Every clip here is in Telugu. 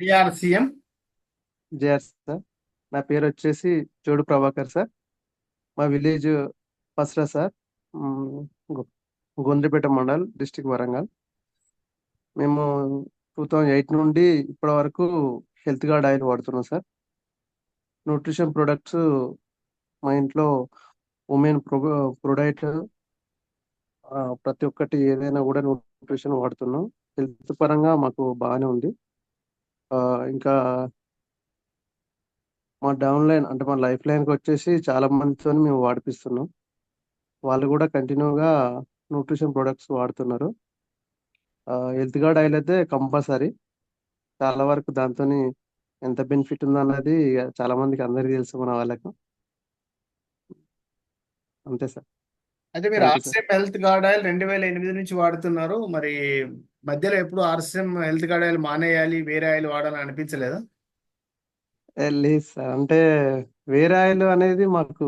ఏఆర్సిఎం జేఆర్ సార్ నా పేరు వచ్చేసి జోడు ప్రభాకర్ సార్ మా విలేజ్ పసరా సార్ మ్, గొండ్రిపేట మండల్ డిస్టిక్ వరంగల్. మేము టూ థౌజండ్ ఎయిట్ నుండి ఇప్పటి వరకు హెల్త్ గార్డ్ ఆయిల్ వాడుతున్నాం సార్ న్యూట్రిషన్ ప్రొడక్ట్స్ మా ఇంట్లో ఉమెన్ ప్రొడక్ట్ ప్రతి ఒక్కటి ఏదైనా కూడా న్యూట్రిషన్ వాడుతున్నాం. హెల్త్ పరంగా మాకు బాగానే ఉంది. ఇంకా మా డౌన్ లైన్ అంటే మా లైఫ్ లైన్కి వచ్చేసి చాలా మందితో మేము వాడిపిస్తున్నాం. వాళ్ళు కూడా కంటిన్యూగా న్యూట్రిషన్ ప్రొడక్ట్స్ వాడుతున్నారు. హెల్త్ గార్డ్ ఆయిల్ అయితే కంపల్సరీ. చాలా వరకు దాంతో ఎంత బెనిఫిట్ ఉందన్నది చాలా మందికి అందరికీ తెలుసు మన వాళ్ళకు. అంతే సార్. అయితే మీరు sir RCM health guard oil రెండు వేల ఎనిమిది నుంచి వాడుతున్నారు. మరి మధ్యలో ఎప్పుడు ఆర్సిఎం హెల్త్ గార్డ్ ఆయిల్ మానేయాలి వేరే ఆయిల్ వాడాలని అనిపించలేదా? ఏ, లేదు సార్. అంటే వేరే ఆయిల్ అనేది మాకు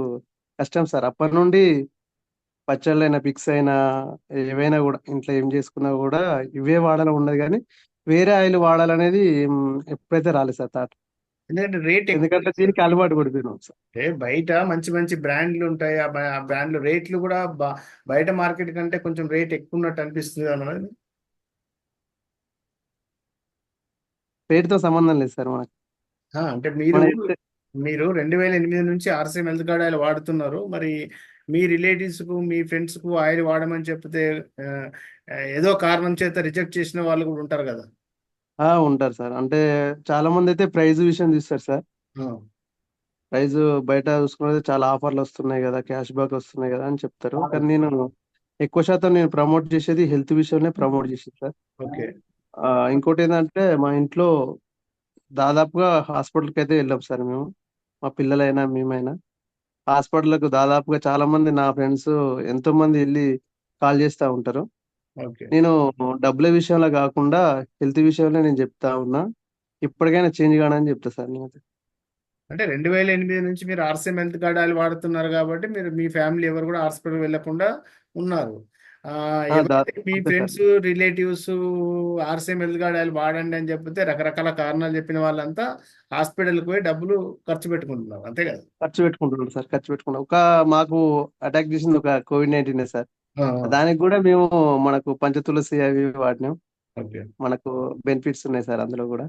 కష్టం సార్. అప్పటి నుండి పచ్చళ్ళైనా పిక్స్ అయినా ఏవైనా కూడా ఇంట్లో ఏం చేసుకున్నా కూడా ఇవే వాడాలని ఉండదు. కానీ వేరే ఆయిల్ వాడాలనేది ఏం ఎప్పుడైతే రాలేదు సార్ థాట్. ఎందుకంటే రేట్ ఎందుకంటే దీనికి అలవాటు పడిపోయినాం సార్ అంటే బయట మంచి మంచి బ్రాండ్లు ఉంటాయి. ఆ బ్రా- ఆ బ్రాండ్లు రేట్లు కూడా బయట మార్కెట్ కంటే కొంచెం రేట్ ఎక్కువ ఉన్నట్టు అనిపిస్తుంది అన్నది పేరుతో సంబంధం లేదు సార్ మనకు. అంటే మీరు మీరు రెండు వేల ఎనిమిది నుంచి ఆర్సీఎం హెల్త్ కార్డ్ ఆయిల్ వాడుతున్నారు. మరి మీ రిలేటివ్స్కు మీ ఫ్రెండ్స్కు ఆయిల్ వాడమని చెప్తే ఏదో కారణం చేత రిజెక్ట్ చేసిన వాళ్ళు కూడా ఉంటారు కదా. ఆ, ఉంటారు సార్. అంటే చాలా మంది అయితే ప్రైజ్ విషయం చూస్తారు సార్. ఆ, ప్రైజ్ బయట చూసుకున్నది చాలా ఆఫర్లు వస్తున్నాయి కదా క్యాష్ బ్యాక్ వస్తున్నాయి కదా అని చెప్తారు. కానీ నేను ఎక్కువ శాతం నేను ప్రమోట్ చేసేది హెల్త్ విషయంలో ప్రమోట్ చేసేది సార్. ఓకే. ఆ, ఏంటంటే మా ఇంట్లో దాదాపుగా హాస్పిటల్కి అయితే వెళ్ళాం సార్ మేము. మా పిల్లలైనా మేమైనా. హాస్పిటల్కు దాదాపుగా చాలా మంది నా ఫ్రెండ్స్ ఎంతో మంది వెళ్ళి కాల్ చేస్తూ ఉంటారు. ఓకే. నేను డబ్బుల విషయంలో కాకుండా హెల్త్ విషయంలో నేను చెప్తా ఉన్నా. ఇప్పటికైనా చేంజ్ కానని చెప్తా సార్ నేను అంటే రెండు వేల ఎనిమిది నుంచి మీరు ఆర్సీఎం హెల్త్ కార్డ్ ఆయిల్ వాడుతున్నారు కాబట్టి మీరు మీ ఫ్యామిలీ ఎవరు కూడా హాస్పిటల్ వెళ్ళకుండా ఉన్నారు. ఆ, ఆ, దా- ఎవరైతే మీ అంతే sir. Friends relatives RCM health card oil వాడండి అని చెప్తే రకరకాల కారణాలు చెప్పిన వాళ్ళంతా హాస్పిటల్కి పోయి డబ్బులు ఖర్చు పెట్టుకుంటున్నారు. అంతే కదా? ఖర్చు పెట్టుకుంటున్నాం సార్ ఖర్చు పెట్టుకున్నాం ఒక మాకు అటాక్ చేసింది ఒక కోవిడ్ నైన్టీన్ సార్. ఆ, దానికి కూడా మేము మనకు పంచతులసి అవి వాడినాం. మనకు బెనిఫిట్స్ ఉన్నాయి సార్ అందులో కూడా.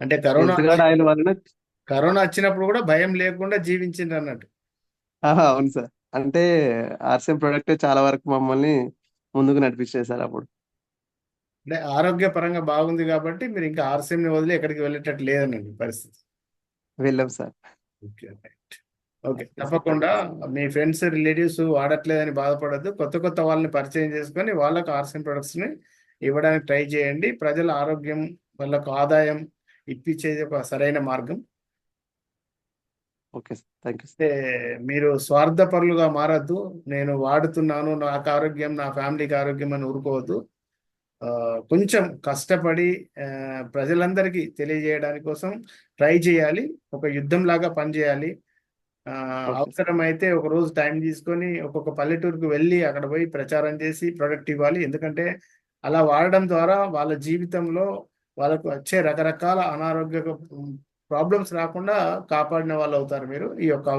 అంటే కరోనా ఆయిల్ వలన కరోనా వచ్చినప్పుడు కూడా భయం లేకుండా జీవించిండ్రు అన్నట్టు. అవును సార్. అంటే ఆర్సిఎం ప్రొడక్ట్ చాలా వరకు మమ్మల్ని ముందుకు నడిపించాయి సార్ అప్పుడు. అంటే ఆరోగ్యపరంగా బాగుంది కాబట్టి మీరు ఇంకా ఆర్సీఎం ని వదిలి ఎక్కడికి వెళ్ళేటట్టు లేదనండి పరిస్థితి. వెళ్ళాం సార్. Okay right. ఓకే. తప్పకుండా మీ ఫ్రెండ్స్ రిలేటివ్స్ వాడట్లేదని బాధపడద్దు. కొత్త కొత్త వాళ్ళని పరిచయం చేసుకొని వాళ్ళకు ఆర్సీఎం ప్రొడక్ట్స్ని ఇవ్వడానికి ట్రై చేయండి. ప్రజల ఆరోగ్యం వాళ్ళకు ఆదాయం ఇప్పించేది ఒక సరైన మార్గం. ఓకే మీరు స్వార్థపరులుగా మారద్దు. నేను వాడుతున్నాను. నాకు ఆరోగ్యం నా ఫ్యామిలీకి ఆరోగ్యం అని ఊరుకోవద్దు. కొంచెం కష్టపడి ప్రజలందరికీ తెలియజేయడానికి కోసం ట్రై చేయాలి. ఒక యుద్ధం లాగా పనిచేయాలి. అవసరమైతే ఒక రోజు టైం తీసుకొని ఒక్కొక్క పల్లెటూరుకు వెళ్ళి అక్కడ పోయి ప్రచారం చేసి ప్రొడక్ట్ ఇవ్వాలి. ఎందుకంటే అలా వాడడం ద్వారా వాళ్ళ జీవితంలో వాళ్ళకు వచ్చే రకరకాల అనారోగ్య ప్రాబ్లమ్స్ రాకుండా కాపాడిన వాళ్ళు అవుతారు మీరు ఈ యొక్క